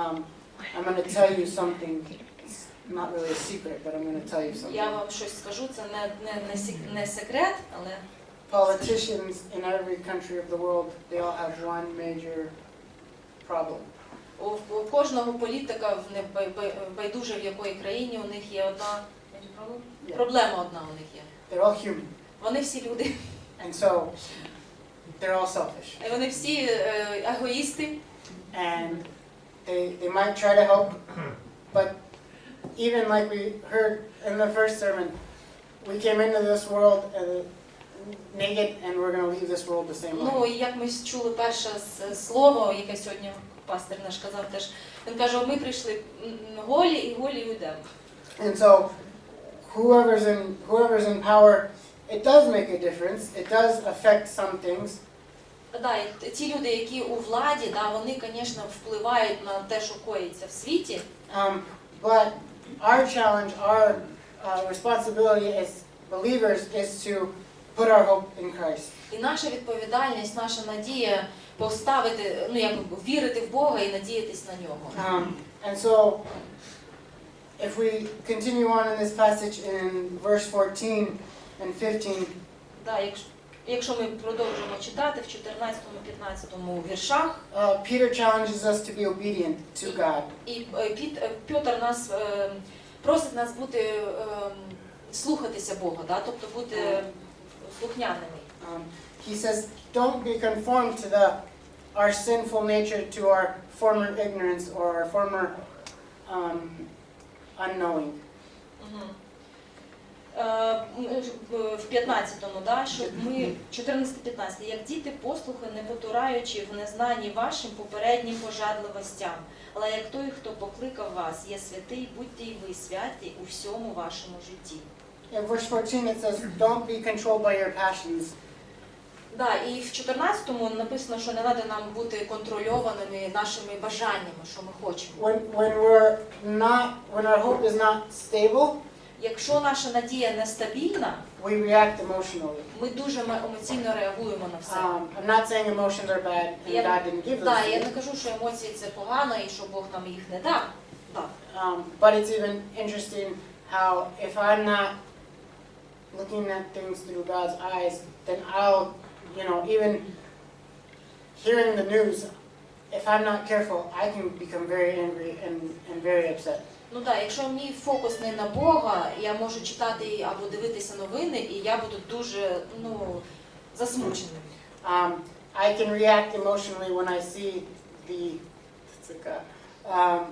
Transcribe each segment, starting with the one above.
Um, I'm going to tell you something. It's not really a secret, but I'm going to tell you something. Я вам щось скажу, це не, не, не, не секрет, але Politicians in every country of the world, they all have one major problem. у, у кожного політика в не бай- бай- байдуже в якої країні у них є одна проблема одна у них є. They're all human. Вони всі люди, And so they're all selfish. вони всі е, егоїсти, And they, they might try to help, but even like we heard in the first sermon, we came into this world uh, naked and we're going to leave this world the same way. Ну і як ми чули перше с- слово, яке сьогодні пастир наш казав теж, він каже, ми прийшли м, голі і голі йдемо. And so, whoever's in whoever's in power, it does make a difference. It does affect some things, Да, і ті люди, які у владі, да, вони, звісно, впливають на те, що коїться в світі. um, but our challenge, our uh, responsibility as believers, is to put our hope in Christ. І наша відповідальність, наша надія поставити, ну як вірити в Бога і надіятись на нього. Um, and so, if we continue on in this passage in verse 14 and 15, Да, якщо, якщо ми продовжимо читати в 14-15 віршах, uh, Peter challenges us to be obedient to God. і е, е, Петр нас е, просить нас бути е, слухатися Бога, да, тобто бути слухняними. Um, he says, don't be conformed to the, our sinful nature, to our former ignorance or our former um, unknowing. Е, м, в- В 15-му, да, щоб ми 14-15, як діти послухи, не потураючи в незнанні вашим попереднім пожадливостям. Але як той, хто покликав вас, є святий, будьте й ви святі у всьому вашому житті. In verse 14 it says, don't be controlled by your passions. Да, і в 14-му написано, що не треба нам бути контрольованими нашими бажаннями, що ми хочемо. When, when we're not, when our hope is not stable, Якщо наша надія нестабільна, we react emotionally. ми дуже емоційно реагуємо на все. Um, I'm not saying emotions are bad and Yeah. God didn't give Так, them. я не кажу, що емоції це погано і що Бог нам їх не дав. Так. Um, but it's even interesting how if I'm not looking at things through God's eyes, then I'll, you know, even hearing the news, if I'm not careful, I can become very angry and, and very upset. Ну так, якщо мій фокус не на Бога, я можу читати або дивитися новини, і я буду дуже ну, засмученим. Um, I can react emotionally when I see the, um,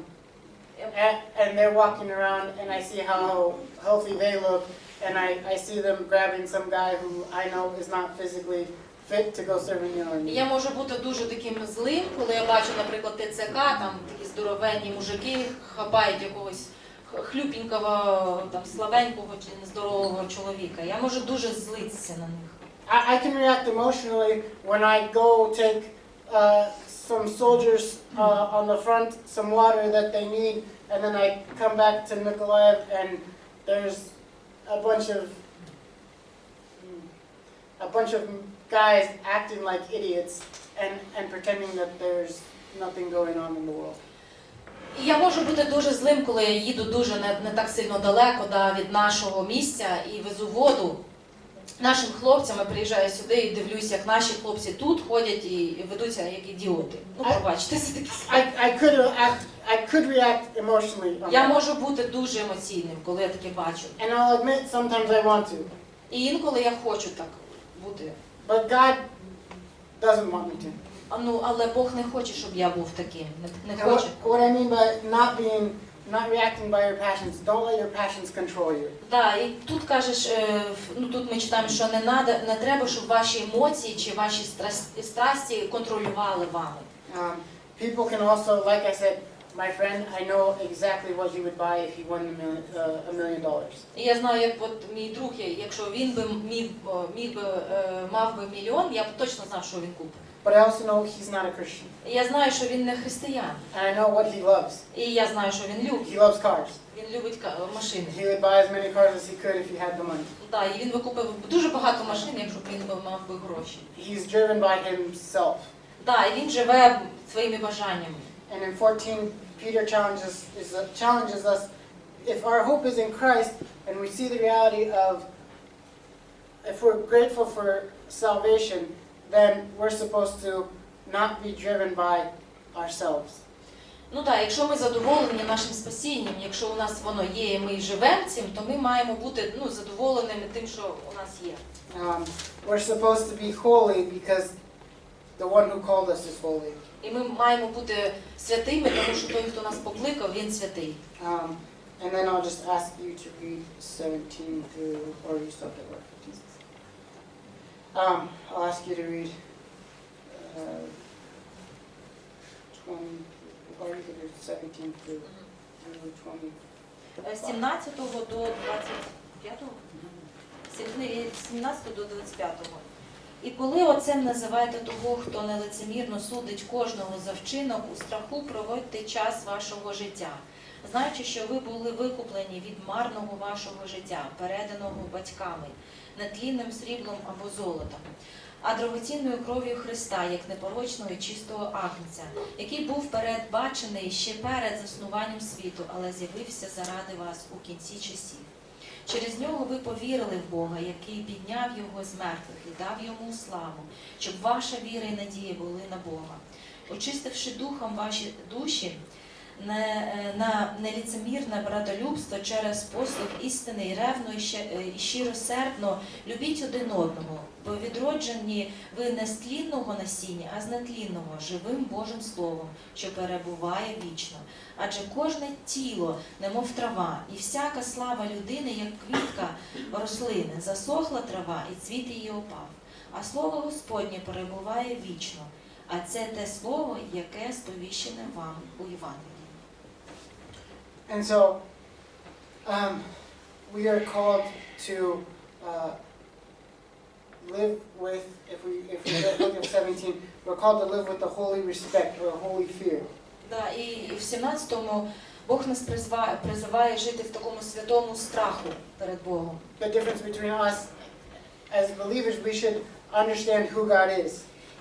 and, and they're walking around and I see how healthy they look and I, I see them grabbing some guy who I know is not physically fit to go serve in the army. Я можу бути дуже таким злим, коли я бачу, наприклад, ТЦК, там такі здоровенні мужики хапають якогось х- хлюпенького, там слабенького чи нездорового чоловіка. Я можу дуже злитися на них. I, I can react emotionally when I go take uh, some soldiers uh, on the front some water that they need, and then I come back to Mykolaiv and there's a bunch of a bunch of guys acting like idiots and, and pretending that there's nothing going on in the world. І я можу бути дуже злим, коли я їду дуже не, не так сильно далеко да, від нашого місця і везу воду. Нашим хлопцям я приїжджаю сюди і дивлюся, як наші хлопці тут ходять і, ведуться як ідіоти. Ну, А- пробачте, це таке. I, I could act I could react emotionally on Я that. можу бути дуже емоційним, коли я таке бачу. and I'll admit sometimes I want to, І інколи я хочу так бути. But God doesn't want me to. А, Ну, але Бог не хоче, щоб я був таким. Не, не And what, хоче. what I mean by not being, not reacting by your passions, don't let your passions control you. Да, і тут кажеш, е, в- ну тут ми читаємо, що не надо, не треба, щоб ваші емоції чи ваші страсті, страсті контролювали вами. Um, people can also, like I said, my friend, I know exactly what he would buy if he won a million, uh, a million dollars. І я знаю, як от мій друг, я- якщо він би міг, міг би е, мав би мільйон, я б точно знав, що він купить. But I also know he's not a Christian. І я знаю, що він не християн. And I know what he loves. І я знаю, що він любить. He loves cars. Він любить ка- машини. He would buy as many cars as he could if he had the money. Да, і він би купив дуже багато машин, якщо б він би мав би гроші. He's driven by himself. Да, і він живе своїми бажаннями. And in 14, Peter challenges is, challenges us if our hope is in Christ and we see the reality of if we're grateful for salvation, then we're supposed to not be driven by ourselves. Ну так, якщо ми задоволені нашим спасінням, якщо у нас воно є, і ми живемо цим, то ми маємо бути ну, задоволеними тим, що у нас є. Um, we're supposed to be holy because the one who called us is holy. І ми маємо бути святими, тому що той, хто нас покликав, він святий. Um, and then I'll just ask you to read 17 through, or you stopped at what, 15? Um, I'll ask you to read uh, 20, or you could do 17 through, through 20. Е, З 17 до 25? Сім- ні, від 17 до 25. І коли оцем називаєте того, хто нелицемірно судить кожного за вчинок, у страху проводьте час вашого життя, знаючи, що ви були викуплені від марного вашого життя, переданого батьками, нетлінним сріблом або золотом, а дорогоцінною кров'ю Христа, як непорочного і чистого агнця, який був передбачений ще перед заснуванням світу, але з'явився заради вас у кінці часів. Через нього ви повірили в Бога, який підняв його з мертвих і дав йому славу, щоб ваша віра і надія були на Бога. Очистивши духом ваші душі не, е, на неліцемірне братолюбство через послуг істини і ревно і ще- е, щиросердно любіть один одного, бо відроджені ви не з тлінного насіння, а з нетлінного, живим Божим Словом, що перебуває вічно. Адже кожне тіло, немов трава, і всяка слава людини, як квітка рослини, засохла трава, і цвіт її опав. А слово Господнє перебуває вічно. А це те слово, яке сповіщене вам у Євангелії. And so, um, we are called to uh, live with, if we, if we look at 17, we're called to live with a holy respect or a holy fear. Да, і в 17-му Бог нас призва- призиває жити в такому святому страху перед Богом. The difference between us as believers, we should understand who God is.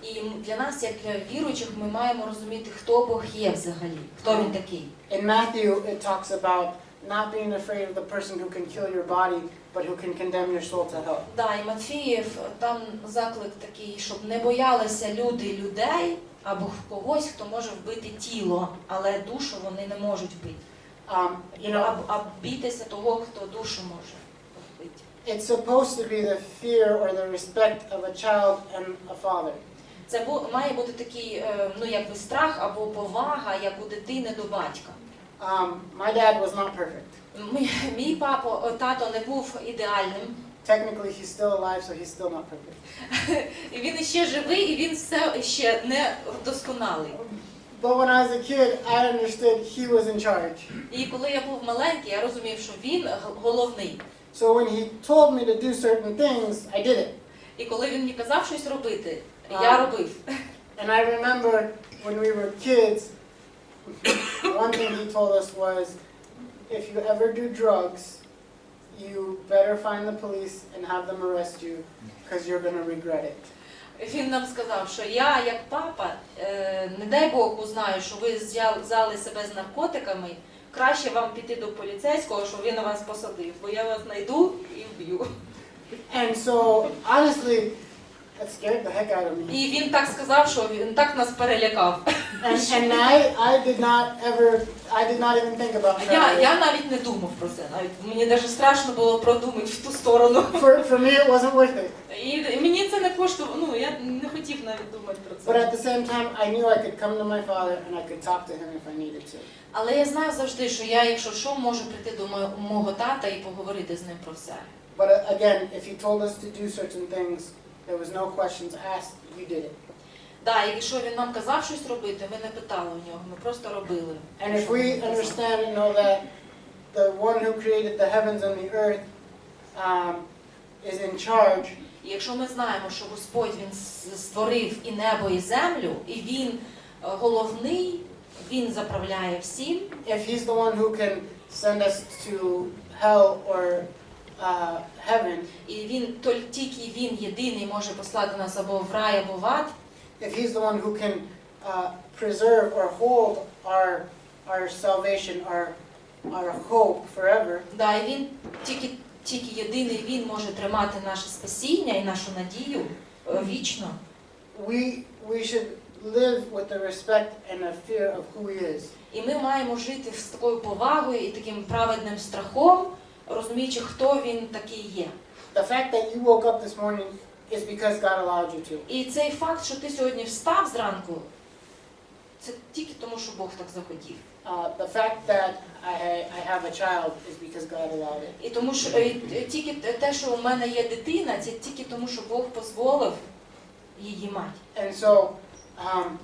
І для нас, як для віруючих, ми маємо розуміти, хто Бог є взагалі, хто він такий. In Matthew, it talks about not being afraid of the person who can kill your body, but who can condemn your soul to hell. Да, і Матфіїв там заклик такий, щоб не боялися люди людей або когось, хто може вбити тіло, але душу вони не можуть вбити. Um, you know, А, бійтеся того, хто душу може вбити. it's supposed to be the fear or the respect of a child and a father. Це має бути такий, е, ну якби страх або повага, як у дитини до батька. Um, my dad was not perfect. Мій, папо, тато не був ідеальним, Technically, he's still alive, so he's still not perfect. і він іще живий, і він все ще не досконалий. But when I was a kid, I understood he was in charge. І коли я був маленький, я розумів, що він головний. So when he told me to do certain things, I did it. І коли він мені казав щось робити. Я робив. And I remember when we were kids, one thing he told us was, if you ever do drugs, you better find the police and have them arrest you, because you're going to regret it. Він нам сказав, що я, як папа, е, не дай Бог узнаю, що ви взяли взяли себе з наркотиками, краще вам піти до поліцейського, щоб він вас посадив, бо я вас знайду і вб'ю. And so, honestly, that scared the heck out of me. І він так сказав, що він так нас перелякав. And, and I, I did not ever, I did not even think about Я, я навіть не думав про це. Навіть мені навіть страшно було продумати в ту сторону. For, for me, it wasn't worth it. І, і мені це не коштувало. Ну я не хотів навіть думати про But це. at the same time, I knew I could come to my father and I could talk to him if I needed to. Але я знаю завжди, що я, якщо що, можу прийти до мо- мого тата і поговорити з ним про все. But uh, again, if he told us to do certain things, there was no questions asked, you did it. Да, і якщо він нам казав щось робити, ми не питали у нього, ми просто робили. And if we understand and know that the one who created the heavens and the earth um, is in charge, І якщо ми знаємо, що Господь він с- створив і небо, і землю, і він е, головний, він заправляє всім. if he's the one who can send us to hell or uh, heaven, І він тільки він єдиний може послати нас або в рай, або в ад. if he's the one who can uh, preserve or hold our our salvation, our, our hope forever. Да, і він тільки, тільки єдиний він може тримати наше спасіння і нашу надію е, вічно. We, we should live with the respect and the fear of who He is. І ми маємо жити з такою повагою і таким праведним страхом, розуміючи, хто він такий є. The fact that you woke up this morning is because God allowed you to. І цей факт, що ти сьогодні встав зранку, це тільки тому, що Бог так захотів. Uh, the fact that I, I have a child is because God allowed it. І тому що е, тільки те, що у мене є дитина, це тільки тому, що Бог дозволив її мати. And so, um,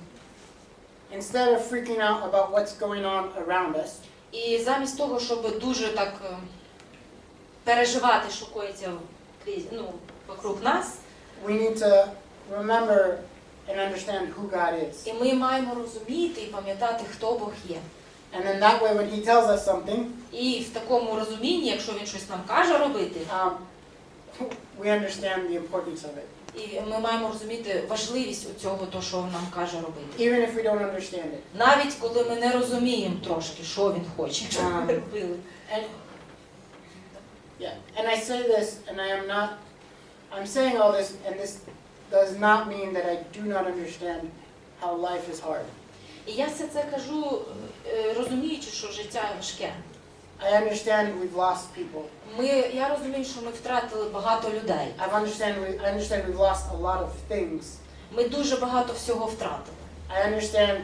instead of freaking out about what's going on around us, І замість того, щоб дуже так е, переживати, що коїться ну, вокруг нас, we need to remember and understand who God is. і ми маємо розуміти і пам'ятати, хто Бог є. And then that way, when He tells us something, І в такому розумінні, якщо він щось нам каже робити, um, we understand the importance of it, і ми маємо розуміти важливість у цього, то, що нам каже робити. even if we don't understand it. Навіть коли ми не розуміємо трошки, що він хоче, щоб ми робили. And yeah, and I say this, and I am not. I'm saying all this, and this does not mean that I do not understand how life is hard. І я все це кажу, е, розуміючи, що життя важке. I understand we've lost people. Ми, я розумію, що ми втратили багато людей. I understand we, I understand we've lost a lot of things. Ми дуже багато всього втратили. I understand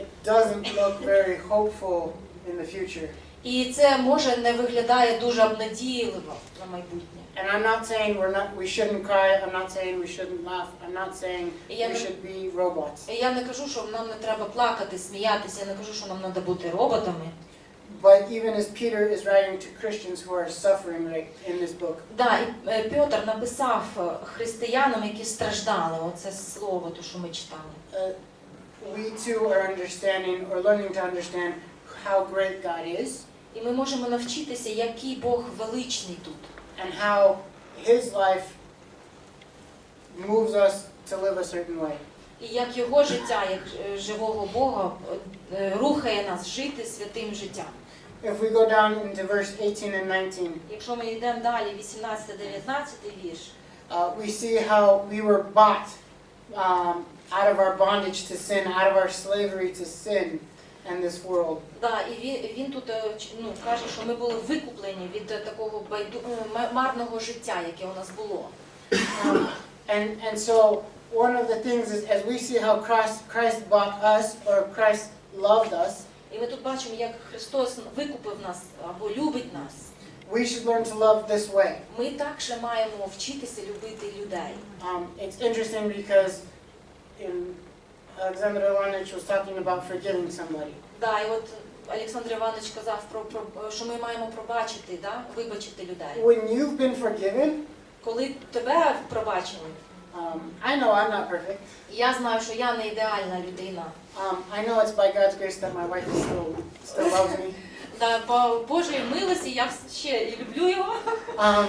it doesn't look very hopeful in the future. І це може не виглядає дуже обнадійливо на майбутнє. And I'm not saying we're not, we shouldn't cry. I'm not saying we shouldn't laugh. I'm not saying Я we не- should be robots. Я не кажу, що нам не треба плакати, сміятися, я не кажу, що нам треба бути роботами. But even as Peter is writing to Christians who are suffering right in this book, Да, і е, Петр написав е, християнам, які страждали, оце слово, то що ми читали. uh, we too are understanding or learning to understand how great God is І ми можемо навчитися, який Бог величний тут. and how His life moves us to live a certain way. І як його життя, як е, живого Бога, е, рухає нас жити святим життям. If we go down into verse 18 and 19, Якщо ми йдемо далі, 18-19 вірш, uh, we see how we were bought um, out of our bondage to sin, out of our slavery to sin and this world. да, і він, він тут е, ч- ну, каже, що ми були викуплені від е, такого байду, е, ма- марного життя, яке у нас було. And, and so one of the things is as we see how Christ, Christ bought us or Christ loved us, І ми тут бачимо, як Христос викупив нас або любить нас. we should learn to love this way. Ми також маємо вчитися любити людей. Um, it's interesting because in Ivanovich was talking about forgiving somebody. Да, і от Олександр Іванович казав про, про що ми маємо пробачити, да, вибачити людей. When you've been forgiven, Коли тебе пробачили, um, I know I'm not perfect. я знаю, що я не ідеальна людина. Um, I know it's by God's grace that my wife is still still loves me. Да, по Божої милості я ще і люблю його. Um,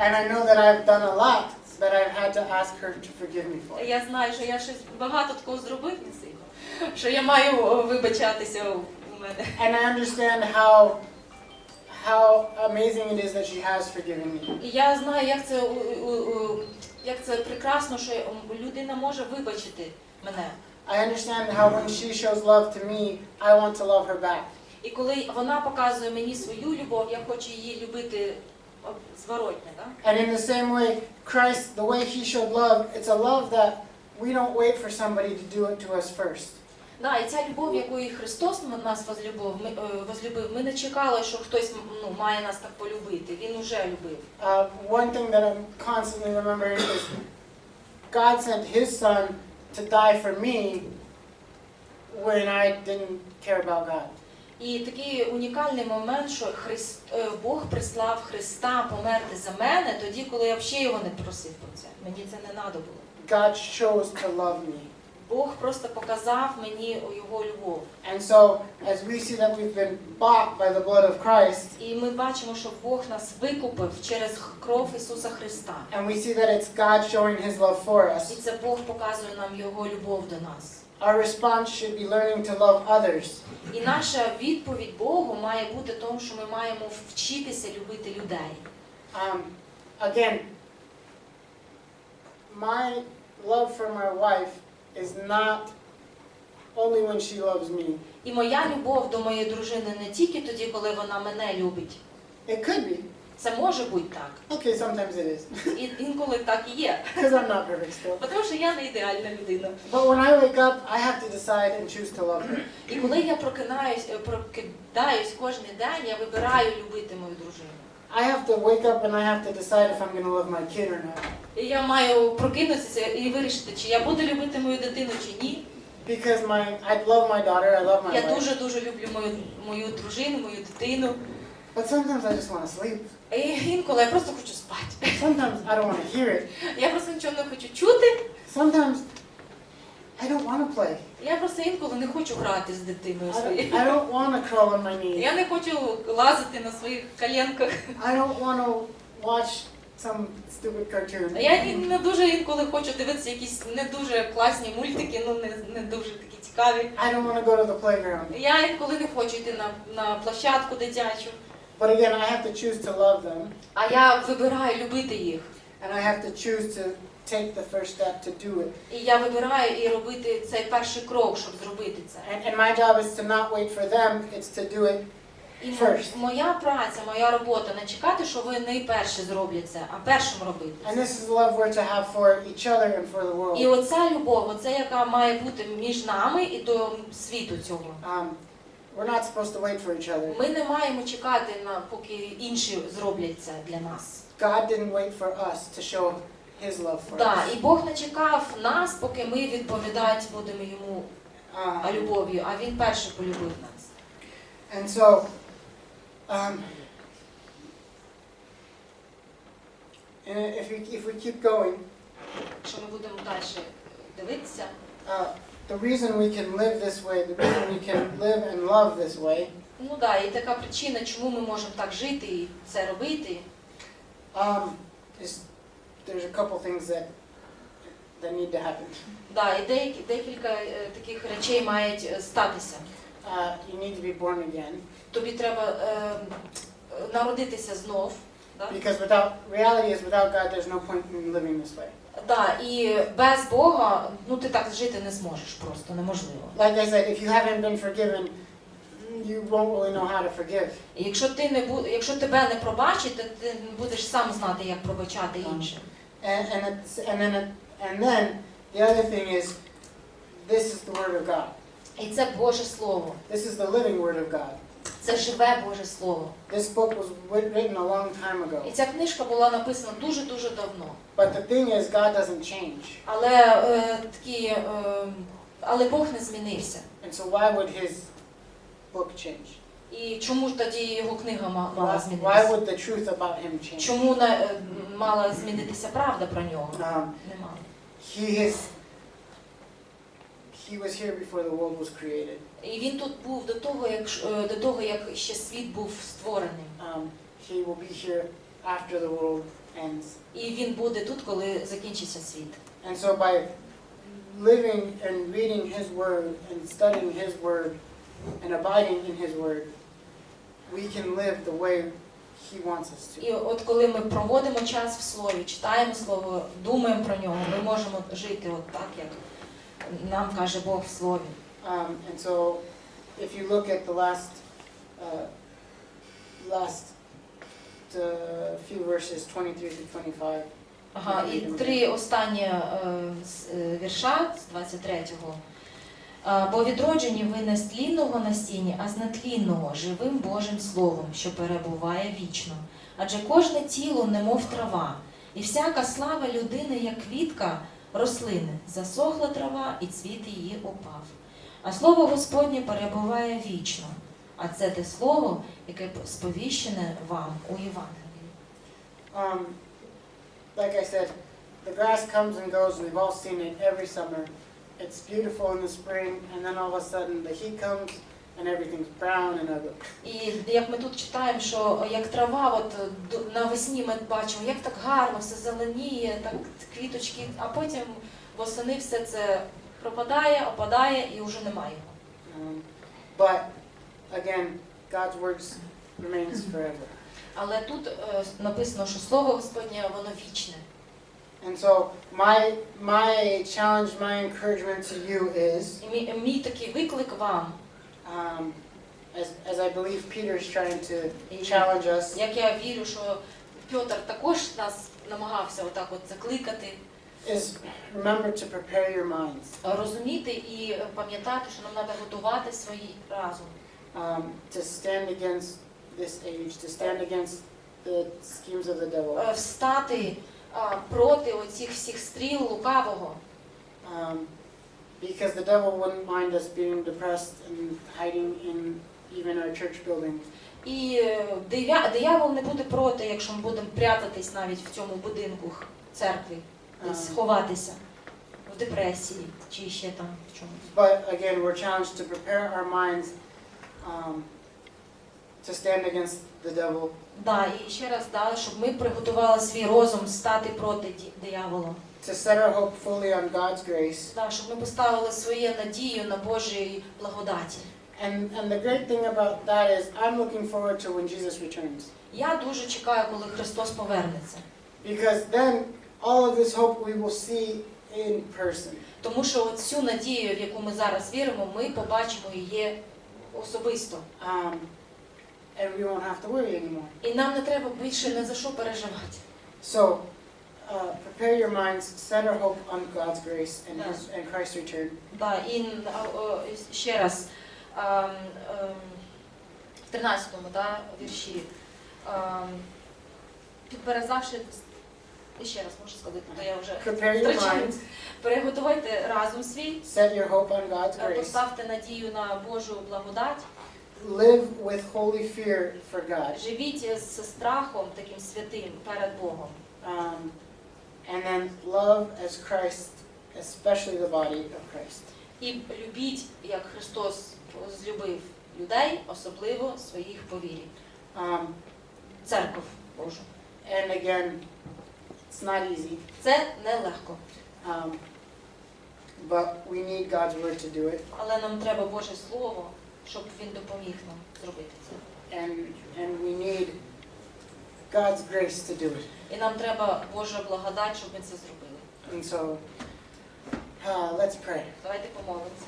and I know that I've done a lot that I've had to ask her to forgive me for. Я знаю, що я щось багато такого зробив не сильно, що я маю вибачатися у мене. And I understand how how amazing it is that she has forgiven me. І я знаю, як це як це прекрасно, що людина може вибачити мене. I understand how when she shows love to me, I want to love her back. І коли вона показує мені свою любов, я хочу її любити зворотня. Да? And in the same way, Christ, the way he showed love, it's a love that we don't wait for somebody to do it to us first. Да, і ця любов, якою Христос м- нас возлюбив, ми, е, возлюбив, ми не чекали, що хтось м, ну, має нас так полюбити. Він уже любив. Uh, one thing that I'm constantly remembering is God sent his son to die for me when I didn't care about God. І такий унікальний момент, що Христ, е, Бог прислав Христа померти за мене тоді, коли я взагалі його не просив про це. Мені це не треба було. God chose to love me. Бог просто показав мені його любов. And so, as we see that we've been bought by the blood of Christ, І ми бачимо, що Бог нас викупив через кров Ісуса Христа. and we see that it's God showing his love for І us, це Бог показує нам його любов до нас. Our response should be learning to love others. І наша відповідь Богу має бути тому, що ми маємо вчитися любити людей. Um, again, my love for my wife is not only when she loves me. І моя любов до моєї дружини не тільки тоді, коли вона мене любить. It could be. Це може бути так. Okay, sometimes it is. І інколи так і є. Because I'm not perfect still. Тому що я не ідеальна людина. But when I wake up, I have to decide and choose to love her. І коли я прокинаюсь, е, прокидаюсь кожен день, я вибираю любити мою дружину. I have to wake up and I have to decide if I'm going to love my kid or not. І я маю прокинутися і вирішити, чи я буду любити мою дитину чи ні. Because my, I love my daughter, I love my Я wife. дуже дуже люблю мою мою дружину, мою дитину. But sometimes I just want to sleep. І інколи я просто хочу спати. Sometimes I don't want to hear it. Я просто нічого не хочу чути. Sometimes I don't want to play. Я просто інколи не хочу грати з дитиною I don't, своєю. I don't want to crawl on my knees. Я не хочу лазити на своїх коленках. I don't want to watch some stupid cartoon. Я і не дуже інколи хочу дивитися якісь не дуже класні мультики, ну не, не дуже такі цікаві. I don't want to go to the playground. Я інколи не хочу йти на, на площадку дитячу. But again, I have to choose to love them. А я вибираю любити їх. And I have to choose to take the first step to do it. І я вибираю і робити цей перший крок, щоб зробити це. And, and my job is to not wait for them, it's to do it. І мо- First. моя праця, моя робота не чекати, що вони перші зроблять це, а першим робити. And this is the love we're to have for each other and for the І world. оця любов, оце яка має бути між нами і до світу цього. Um, we're not supposed to wait for each other. Ми не маємо чекати на поки інші зроблять це для нас. God didn't wait for us to show His love for Да, us. і Бог не чекав нас, поки ми відповідати будемо йому а, Um, любов'ю, а він перший полюбив нас. and so, um, and if we, if we keep going, Якщо ми будемо далі дивитися, uh, the reason we can live this way, the reason we can live and love this way, ну да, і така причина, чому ми можемо так жити і це робити. um, is there's a couple things that that need to happen. Да, і деякі декілька е, таких речей мають е, статися. Uh, you need to be born again Тобі треба е, народитися знов. Да? because without reality is without God, there's no point in living this way. Да, і без Бога ну ти так жити не зможеш просто, неможливо. Like I said, if you haven't been forgiven, you won't really know how to forgive. І якщо ти не бу, якщо тебе не пробачить, то ти не будеш сам знати, як пробачати іншим. And and it's, and then it, and then the other thing is, this is the word of God. І це Боже Слово. This is the living word of God. Це живе Боже Слово. This book was written a long time І ago. ця книжка була написана дуже-дуже давно. But the thing is, God doesn't change. Але е, такі, е, але Бог не змінився. And so why would His book change? І чому ж тоді його книга мала why змінитися? would the truth about Him change? Чому не, е, мала змінитися правда про нього? Um, Не мала. he is. He was here before the world was created. І він тут був до того, як ш- е, до того, як ще світ був створений. Um, he will be here after the world ends. І він буде тут, коли закінчиться світ. And so by living and reading His Word and studying His Word and abiding in His Word, we can live the way He wants us to. І от коли ми проводимо час в слові, читаємо слово, думаємо про нього, ми можемо жити от так, як нам каже Бог в слові. Um, and so, if you look at the last, uh, last uh, few verses, 23 to 25, Ага, і три останні е, з- е, вірша з 23-го. Е, Бо відроджені ви не з тлінного насіння, а з нетлінного, живим Божим Словом, що перебуває вічно. Адже кожне тіло, немов трава, і всяка слава людини, як квітка рослини, засохла трава, і цвіт її опав. А слово Господнє перебуває вічно. А це те слово, яке сповіщене вам у Євангелії. Um, like I said, the grass comes and goes, and we've all seen it every summer. It's beautiful in the spring, and then all of a sudden the heat comes and everything's brown and ugly. І як ми тут читаємо, що як трава, от навесні ми бачимо, як так гарно, все зеленіє, так квіточки, а потім восени все це пропадає, опадає і вже немає його. Um, but again, God's words remains forever. Але тут е, написано, що слово Господнє воно вічне. And so my my challenge, my encouragement to you is, І мій, мій такий виклик вам, um, as as I believe Peter is trying to challenge us, як я вірю, що Петр також нас намагався отак от закликати, is remember to prepare your minds, розуміти і пам'ятати, що нам треба готувати свій разум, um, to stand against this age, to stand against the schemes of the devil. Е, встати а, проти оцих всіх стріл лукавого. Um, because the devil wouldn't mind us being depressed and hiding in even our church buildings. І е, дивя- диявол не буде проти, якщо ми будемо прятатись навіть в цьому будинку х- церкви, десь Um, ховатися в депресії чи ще там в чомусь. but again, we're challenged to prepare our minds um, to stand against the devil, Да, і ще раз да, щоб ми приготували свій розум стати проти ді- диявола. To set our hope fully on God's grace. Да, щоб ми поставили свою надію на Божій благодаті. And, and the great thing about that is, I'm looking forward to when Jesus returns. Я дуже чекаю, коли Христос повернеться. Because then all of this hope we will see in person. Тому що цю надію, в яку ми зараз віримо, ми побачимо її особисто. Um, and we won't have to worry anymore. І нам не треба більше не за що переживати. So, uh, prepare your minds, set our hope on God's grace and, Yeah. His, and Christ's return. Да, і а, о, ще раз ем, ем, в 13-му да, вірші. ем, Підберезавши, ще раз можу сказати, то я вже Prepare your втрачаю. minds, Переготуйте разум свій, set your hope on God's е, grace. поставте надію на Божу благодать, Live with holy fear for God. живіть з страхом таким святим перед Богом. Um, and then love as Christ, especially the body of Christ. І любіть, як Христос злюбив людей, особливо своїх по вірі. Um, Церков Божу. and again, it's not easy, Це нелегко, um, but we need God's word to do it. але нам треба Боже Слово, щоб Він допоміг нам зробити це. And, and we need God's grace to do it. І нам треба Божа благодать, щоб ми це зробили. And so, uh, let's pray. Давайте помолимося.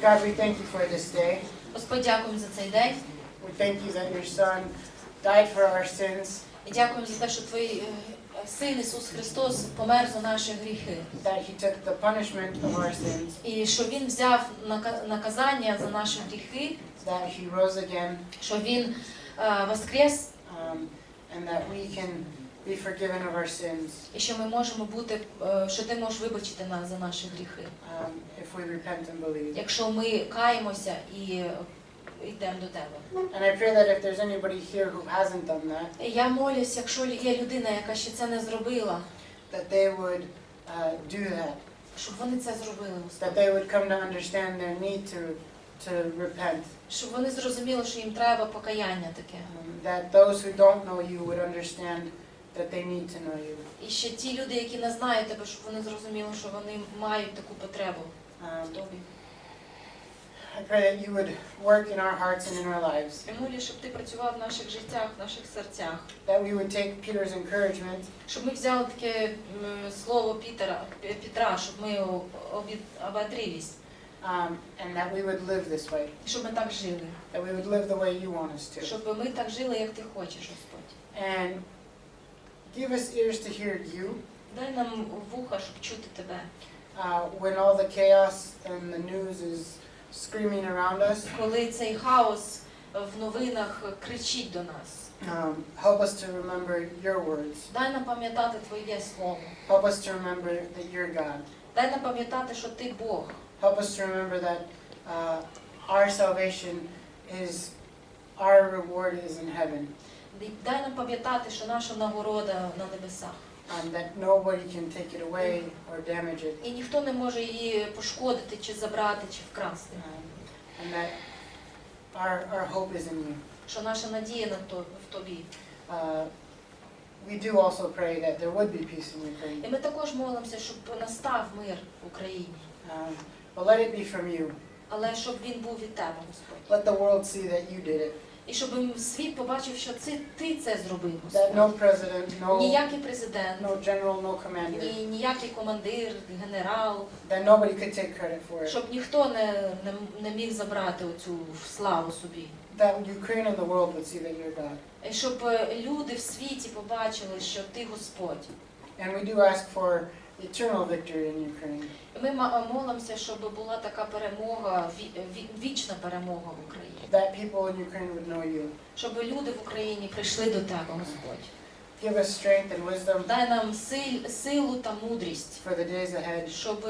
God, we thank you for this day. Господь, дякуємо за цей день. We thank you that your Son died for our sins, І дякуємо за те, що твій е, син Ісус Христос помер за наші гріхи. that He took the punishment of our sins, І що Він взяв наказання за наші гріхи, that He rose again, що Він е, воскрес, um, and that we can be forgiven of our sins і що ми можемо бути, е, що ти можеш вибачити нас за наші гріхи. um, if we repent and believe. Якщо ми каємося і йдемо до тебе. And I pray that if there's anybody here who hasn't done that, І Я молюсь, якщо є людина, яка ще це не зробила, that they would uh, do that, щоб вони це зробили, that they would come to understand their need to, to repent, щоб вони зрозуміли, що їм треба покаяння таке. um, that those who don't know you would understand that they need to know you. І ще ті люди, які не знають тебе, щоб вони зрозуміли, що вони мають таку потребу Um, в тобі. I pray that you would work in our hearts and in our lives, Я молю, щоб ти працював в наших життях, в наших серцях, that we would take Peter's encouragement щоб ми взяли таке м, слово Пітера, Пе- Петра, щоб ми о- обі- ободрились, um, and that we would live this way, і щоб ми так жили, that we would live the way you want us to. щоб ми так жили, як ти хочеш, Господь. And give us ears to hear you Дай нам вуха, щоб чути тебе. uh, when all the chaos and the news is screaming around us. Коли цей хаос в новинах кричить до нас. Um, help us to remember your words. Дай нам пам'ятати Твоє Слово. Help us to remember that you're God. Дай нам пам'ятати, що ти Бог. Help us to remember that uh, our salvation is, our reward is in heaven. Дай нам пам'ятати, що наша нагорода на небесах. Um, that nobody can take it away or damage it. І ніхто не може її пошкодити, чи забрати, чи вкрасти. Um, and that our, our hope is in you. що наша надія на то в тобі. Uh, we do also pray that there would be peace in Ukraine. І ми також молимося, щоб настав мир в Україні, Um, but let it be from you. але щоб він був від тебе, Господь. Let the world see that you did it. І щоб світ побачив, що це ти це зробив, That no president, no, Ніякий президент, no general, no commander, ні, ніякий командир, генерал, that nobody could take credit for it. щоб ніхто не, не, не міг забрати оцю славу собі. That Ukraine and the world would see that you're God. І щоб е, люди в світі побачили, що ти Господь. And we do ask for eternal victory in Ukraine. Ми молимося, щоб була така перемога, ві- ві- вічна перемога в Україні. That people in Ukraine would know you. Щоб люди в Україні прийшли до тебе, Господь. Give us strength and wisdom Дай нам сил, силу та мудрість, for the days ahead. щоб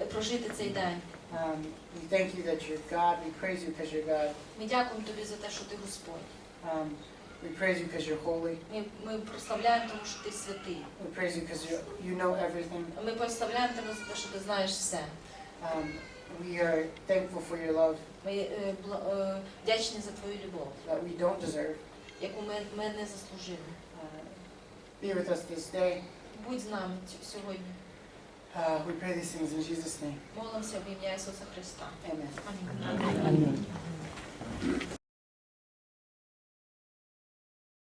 е, прожити цей день. Um, we thank you that you're God. We praise you because you're God. Ми дякуємо тобі за те, що ти Господь. Um, we praise you because you're holy. Ми, ми прославляємо тому, що ти святий. We praise you because you, you know everything. Ми прославляємо тебе за те, що ти знаєш все. Um, we are thankful for your love Ми е, бла- е, вдячні за твою любов, that we don't deserve. яку ми, ми не заслужили. Uh, be with us this day. Будь з нами сьогодні. Uh, we pray these things in Jesus' name. Молимося в ім'я Ісуса Христа. Amen. Амінь.